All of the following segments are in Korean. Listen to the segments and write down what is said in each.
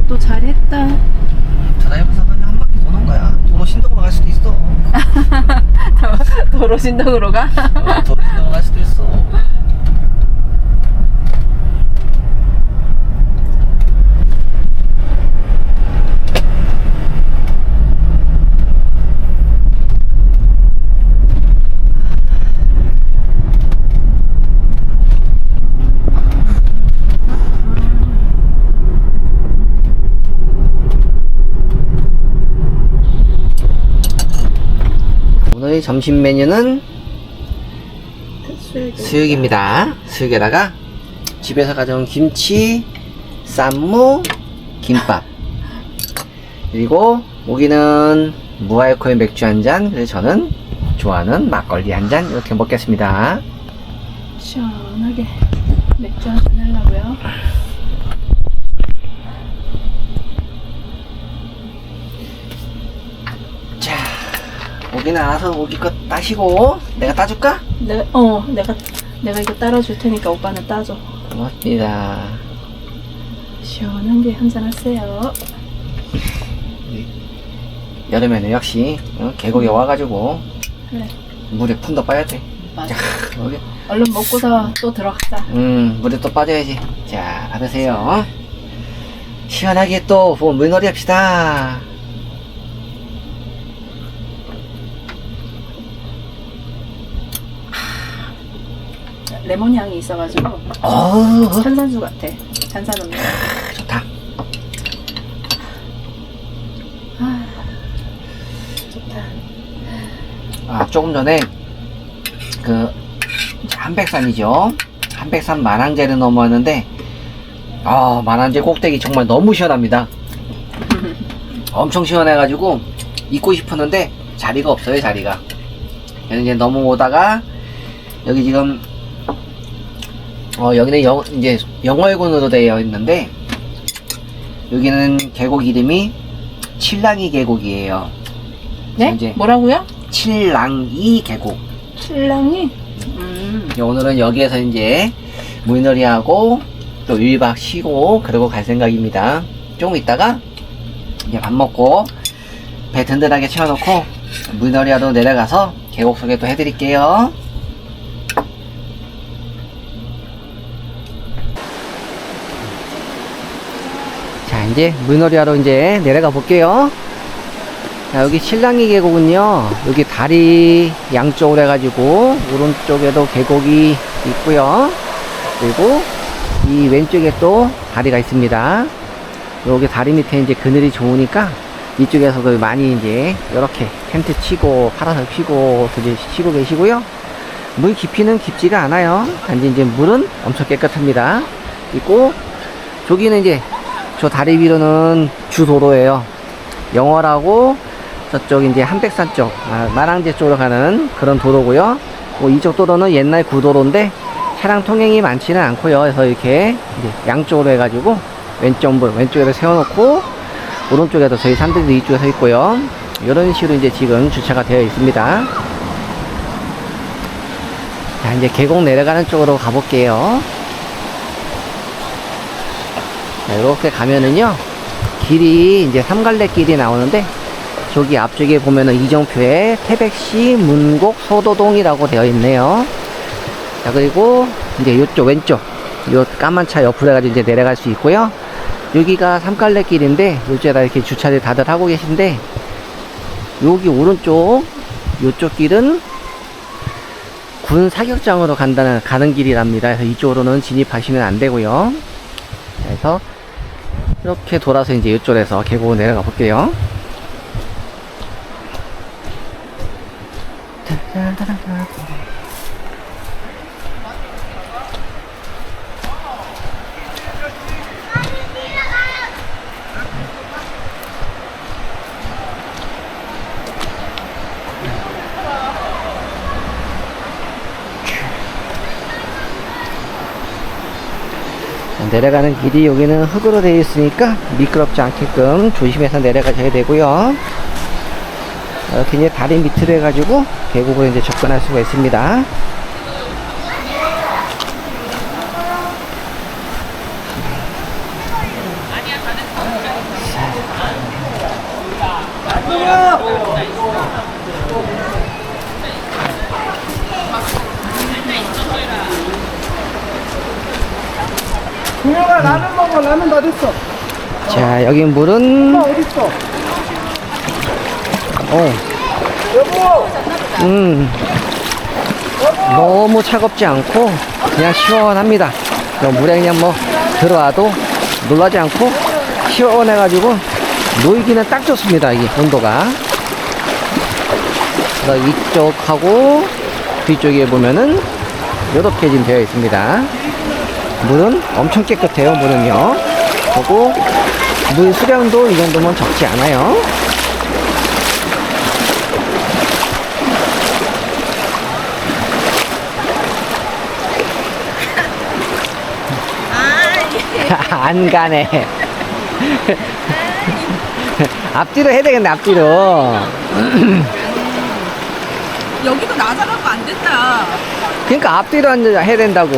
그래도 또 잘했다 드라이브에서 그냥 한 바퀴 도는 거야. 도로 신동으로 갈 수도 있어. 도로 신동으로 가? 어, 도로 신동으로 갈 수도 있어. 오늘의 점심 메뉴는 수육입니다. 수육에다가 집에서 가져온 김치, 쌈무, 김밥. 그리고 고기는 무알콜 맥주 한 잔, 그래서 저는 좋아하는 막걸리 한 잔 이렇게 먹겠습니다. 시원하게 맥주 한 잔 하려고요 자, 고기는 알아서 고기 것 따시고 내가 따줄까? 내가, 어 내가 내가 이거 따라줄 테니까 오빠는 따줘 고맙습니다. 시원한 게 한잔 하세요 여름에는 역시 어, 계곡에 와가지고 그래 물에 푼 더 빠야 돼. 맞아 여기 얼른 먹고서 또 들어가자 음, 물에 또 빠져야지. 자, 받으세요. 시원하게 또 뭐, 물놀이 합시다. 레몬 향이 있어가지고 어우, 탄산수 같아 탄산 음료 좋다. 아 좋다 아, 조금 전에, 그, 한백산이죠. 한백산 만항제를 넘어왔는데, 아, 만항제 꼭대기 정말 너무 시원합니다. 엄청 시원해가지고, 있고 싶었는데, 자리가 없어요, 자리가. 이제 넘어오다가, 여기 지금, 어, 여기는 영, 이제 영월군으로 되어 있는데, 여기는 계곡 이름이 칠랑이 계곡이에요. 네? 이제- 뭐라고요? 칠랑이 계곡. 신랑이? 음 이제 오늘은 여기에서 이제 물놀이하고 또 1박 쉬고 그러고 갈 생각입니다. 조금 있다가 이제 밥 먹고 배 든든하게 채워놓고 물놀이하러 내려가서 계곡 소개 또 해드릴게요. 자 이제 물놀이하러 이제 내려가 볼게요. 자, 여기 신랑이 계곡은요, 여기 다리 양쪽으로 해가지고, 오른쪽에도 계곡이 있고요 그리고 이 왼쪽에 또 다리가 있습니다. 여기 다리 밑에 이제 그늘이 좋으니까, 이쪽에서 도 많이 이제, 이렇게 텐트 치고, 파라솔 피고, 이제 쉬고 계시고요. 물 깊이는 깊지가 않아요. 단지 이제 물은 엄청 깨끗합니다. 그리고, 저기는 이제, 저 다리 위로는 주도로예요. 영월하고 저쪽 이제 한백산 쪽 아, 마랑제 쪽으로 가는 그런 도로고요. 뭐 이쪽 도로는 옛날 구도로인데 차량 통행이 많지는 않고요. 그래서 이렇게 양쪽으로 해가지고 왼쪽 물 왼쪽에도 세워놓고 오른쪽에도 저희 산들도 이쪽에 서 있고요. 이런 식으로 이제 지금 주차가 되어 있습니다. 자 이제 계곡 내려가는 쪽으로 가볼게요. 자, 이렇게 가면은요 길이 이제 삼갈래 길이 나오는데 저기 앞쪽에 보면은 이정표에 태백시 문곡 소도동이라고 되어 있네요. 자, 그리고 이제 이쪽 왼쪽, 요 까만 차 옆으로 해가지고 이제 내려갈 수 있고요. 여기가 삼갈래 길인데, 요쪽에다 이렇게 주차를 다들 하고 계신데, 여기 오른쪽, 요쪽 길은 군 사격장으로 간다는, 가는 길이랍니다. 그래서 이쪽으로는 진입하시면 안 되고요. 그래서 이렇게 돌아서 이제 이쪽에서 계곡을 내려가 볼게요. 내려가는 길이 여기는 흙으로 되어 있으니까 미끄럽지 않게끔 조심해서 내려가셔야 되고요. 이렇게 이제 다리 밑으로 해가지고 계곡으로 이제 접근할 수가 있습니다. 동영아 라면 다 됐어 자, 여기 물은, 엄마 어딨어 어, 여보 음, 너무 차갑지 않고 그냥 시원합니다. 요 물에 그냥 뭐 들어와도 놀라지 않고 시원해가지고 놀기는 딱 좋습니다. 이 온도가. 그래서 이쪽하고 뒤쪽에 보면은 이렇게 지금 되어 있습니다. 물은 엄청 깨끗해요. 물은요. 그리고 물 수량도 이 정도면 적지 않아요. 안 가네. 앞뒤로 해야 되겠네, 앞뒤로. 여기도 낮아갖고 안 된다. 그러니까 앞뒤로 해야 된다고.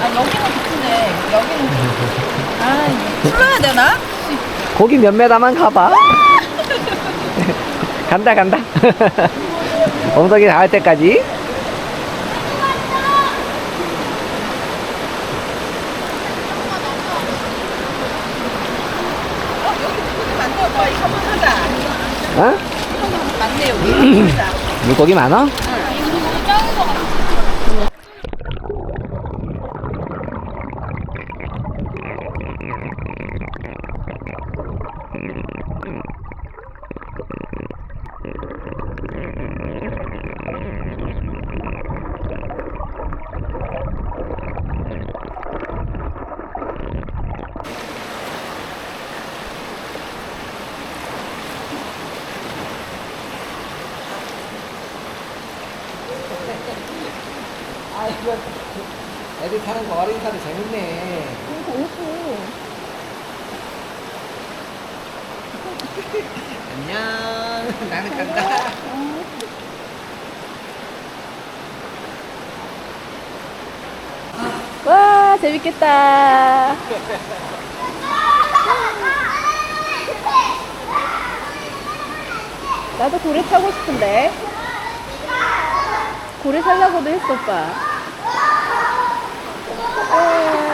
아 여기는 좋은데 여기는 아 풀어야 되나? 거기 몇 메다만 가봐. 간다, 간다. 엉덩이 닿을 때까지. 맞네. 어? 여기. 물고기 많아? 아, 이거 애들 타는 거 어린 타도 재밌네. 안녕. 나는 간다. 와 재밌겠다. 나도 고래 타고 싶은데. 고래 살라고도 했어 오빠. 아,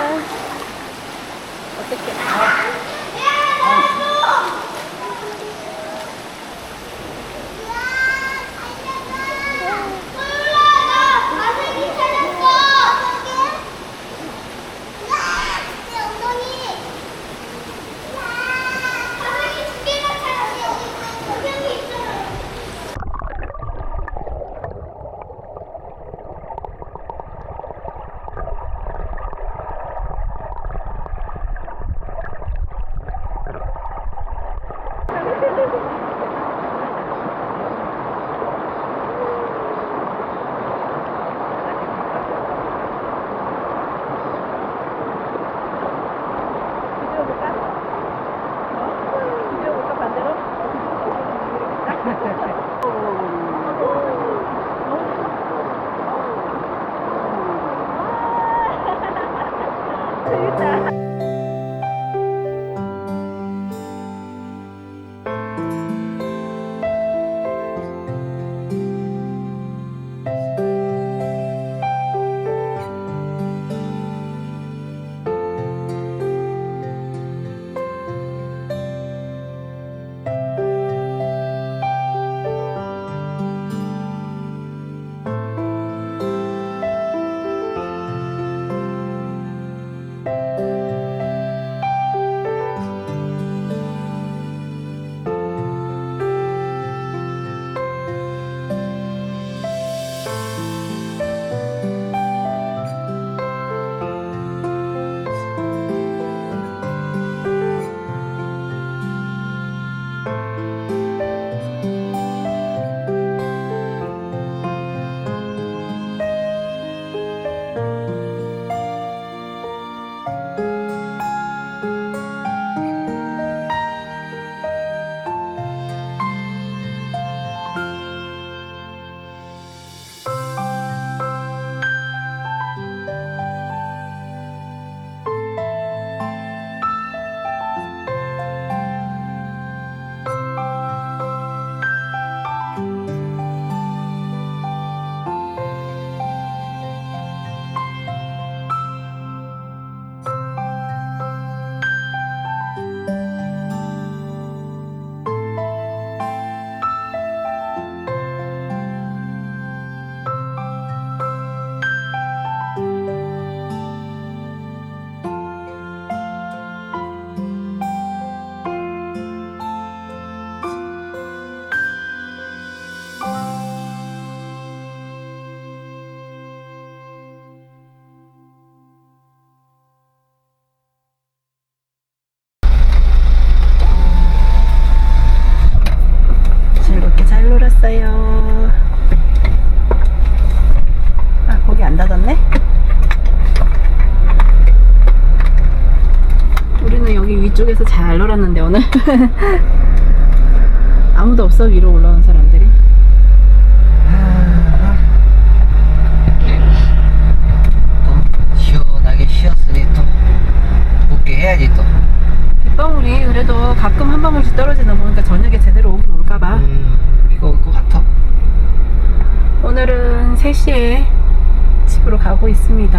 잘 놀았는데 오늘. 아무도 없어 위로 올라온 사람들이. 또 시원하게 쉬었으니 또 웃게 해야지 또. 빗방울이 그래도 가끔 한 방울씩 떨어지는 거 보니까 저녁에 제대로 오긴 올까봐. 음, 이거 올것 같아. 오늘은 3시에 집으로 가고 있습니다